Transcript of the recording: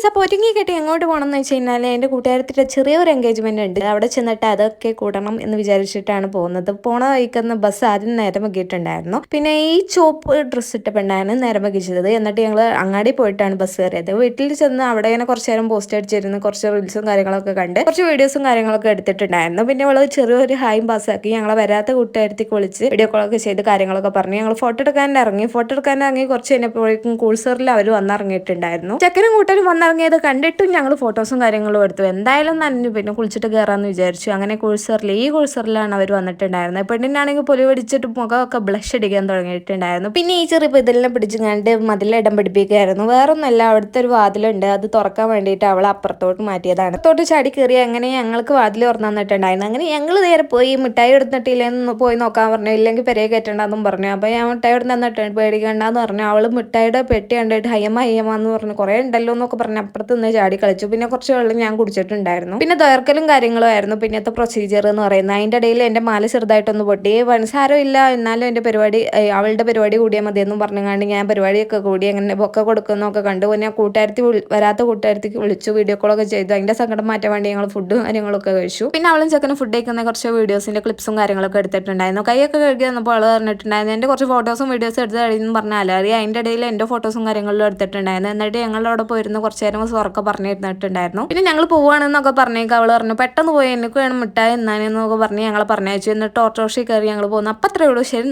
Guys അപ്പോൾ ഒരുങ്ങി എങ്ങോട്ട് പോകണം എന്ന് വെച്ച് കഴിഞ്ഞാൽ എന്റെ കൂട്ടുകാരത്തിന്റെ ചെറിയൊരു എൻഗേജ്മെന്റ് ഉണ്ട്. അവിടെ ചെന്നിട്ട് അതൊക്കെ കൂടണം എന്ന് വിചാരിച്ചിട്ടാണ് പോകുന്നത്. പോണ വഴിക്കുന്ന ബസ് ആദ്യം നേരം വൈകിട്ടുണ്ടായിരുന്നു പിന്നെ ഈ ചോപ്പ് ഡ്രസ്സ് ഇട്ട പെണ്ണാണ് നേരം വൈകിച്ചത്. എന്നിട്ട് ഞങ്ങൾ അങ്ങാടി പോയിട്ടാണ് ബസ് കയറിയത്. വീട്ടിൽ ചെന്ന് അവിടെ ഇങ്ങനെ കുറച്ച് നേരം പോസ്റ്റ് അടിച്ചിരുന്നു കുറച്ച് റീൽസും കാര്യങ്ങളൊക്കെ കണ്ട് കുറച്ച് വീഡിയോസും കാര്യങ്ങളൊക്കെ എടുത്തിട്ടുണ്ടായിരുന്നു. പിന്നെ അവൾ ചെറിയൊരു ഹായും പാസ്സാക്കി ഞങ്ങളെ വരാത്ത കൂട്ടുകാരത്തേക്ക് വിളിച്ച് വീഡിയോ കോളൊക്കെ ചെയ്ത് കാര്യങ്ങളൊക്കെ പറഞ്ഞു. ഞങ്ങൾ ഫോട്ടോ എടുക്കാൻ ഇറങ്ങി ഫോട്ടോ എടുക്കാൻ ഇറങ്ങി കുറച്ച് കഴിഞ്ഞപ്പോഴേക്കും കൂൾസറിൽ അവർ വന്നിറങ്ങിയിട്ടുണ്ടായിരുന്നു. ചെക്കനും കൂട്ടരും വന്നിറങ്ങിയത് കണ്ടിട്ടും ഞങ്ങൾ ഫോട്ടോസും കാര്യങ്ങളും എടുത്തു. എന്തായാലും നനഞ്ഞു. പിന്നെ കുളിച്ചിട്ട് കയറാമെന്ന് വിചാരിച്ചു. അങ്ങനെ കോഴ്സറിൽ ഈ കോഴ്സറിലാണ് അവർ വന്നിട്ടുണ്ടായിരുന്നത്. പെണ്ണിനാണെങ്കിൽ പൊലി പിടിച്ചിട്ട് മുഖമൊക്കെ ബ്ലഷ് അടിക്കാൻ തുടങ്ങിയിട്ടുണ്ടായിരുന്നു. പിന്നെ ഈ ചെറിയ ഇതെല്ലാം പിടിച്ച് കണ്ട് മതിലിടം പിടിപ്പിക്കുകയായിരുന്നു. വേറൊന്നല്ല അവിടുത്തെ ഒരു വാതിലുണ്ട്. അത് തുറക്കാൻ വേണ്ടിയിട്ട് അവൾ അപ്പുറത്തോട്ട് മാറ്റിയതാണ്. അപ്പുറത്തോട്ട് ചാടി കയറി അങ്ങനെ ഞങ്ങൾക്ക് വാതിൽ തുറന്നു തന്നിട്ടുണ്ടായിരുന്നു. അങ്ങനെ ഞങ്ങൾ നേരെ പോയി. മിഠായി എടുത്തിട്ടില്ലെന്ന് പോയി നോക്കാൻ പറഞ്ഞു. ഇല്ലെങ്കിൽ പെരയെ കയറ്റണ്ടെന്നും പറഞ്ഞു. അപ്പോൾ ഞാൻ മിഠായി എടുത്ത് തന്നിട്ടുണ്ട്. പേടിക്കണ്ടെന്ന് പറഞ്ഞു. അവൾ മിഠായിയുടെ പെട്ടി കണ്ടിട്ട് ഹയ്യമ്മ ഹയ്യമ്മ എന്ന് പറഞ്ഞു. കുറേ ഉണ്ടല്ലോ എന്നൊക്കെ പറഞ്ഞ്. അപ്പുറത്ത് നിന്ന് ചാടി കളിച്ചു. പിന്നെ കുറച്ച് വെള്ളം ഞാൻ കുടിച്ചിട്ടുണ്ടായിരുന്നു. പിന്നെ തേർക്കലും കാര്യങ്ങളും ആയിരുന്നു. പിന്നത്തെ പ്രൊസീജിയർ എന്ന് പറയുന്നത്. അതിന്റെ ഇടയിൽ എന്റെ മാല ചെറുതായിട്ടൊന്ന് പൊട്ടി. മനസ്സാരം ഇല്ല. എന്നാലും എന്റെ പരിപാടി അവളുടെ പരിപാടി കൂടിയാൽ മതിയെന്നും പറഞ്ഞുകൊണ്ട് ഞാൻ പരിപാടിയൊക്കെ കൂടി അങ്ങനെ ബൊക്കെ കൊടുക്കുന്നൊക്കെ കണ്ടു. പിന്നെ കൂട്ടുകാരത്തി വരാത്ത കൂട്ടുകാരത്തിക്ക് വിളിച്ചു. വീഡിയോ കോളൊക്കെ ചെയ്തു. അതിന്റെ സങ്കടം മാറ്റാൻ വേണ്ടി ഞങ്ങൾ ഫുഡും കാര്യങ്ങളൊക്കെ കഴിച്ചു. പിന്നെ അവളും ചെക്കനും ഫുഡ് കഴിക്കുന്ന കുറച്ച് വീഡിയോസിന്റെ ക്ലിപ്സും കാര്യങ്ങളൊക്കെ എടുത്തിട്ടുണ്ടായിരുന്നു. കൈയൊക്കെ കഴുകി വന്നപ്പോൾ അവൾ പറഞ്ഞിട്ടുണ്ടായിരുന്നു എന്റെ കുറച്ച് ഫോട്ടോസും വീഡിയോസും എടുത്ത് കഴിഞ്ഞെന്ന് പറഞ്ഞാൽ അറിയാം അതിന്റെ ഇടയിൽ എന്റെ ഫോട്ടോസും കാര്യങ്ങളിലും എടുത്തിട്ടുണ്ടായിരുന്നു. എന്നിട്ട് ഞങ്ങളവിടെ പോയിരുന്ന് കുറച്ച് നേരം ഉറക്കെ പറഞ്ഞിരുന്നിട്ടുണ്ടായിരുന്നു. പിന്നെ ഞങ്ങൾ പോവാണെന്നൊക്കെ പറഞ്ഞേക്ക്. അവൾ പറഞ്ഞു പെട്ടെന്ന് പോയി. എനിക്ക് വേണം മിഠായി എന്നാനെന്നൊക്കെ പറഞ്ഞ് ഞങ്ങളെ പറഞ്ഞയച്ചു. എന്നിട്ട് ഓട്ടോറിക്ഷയിൽ കയറി ഞങ്ങൾ പോകുന്നു അപ്പം അത്രയേ ഉള്ളൂ. ശരി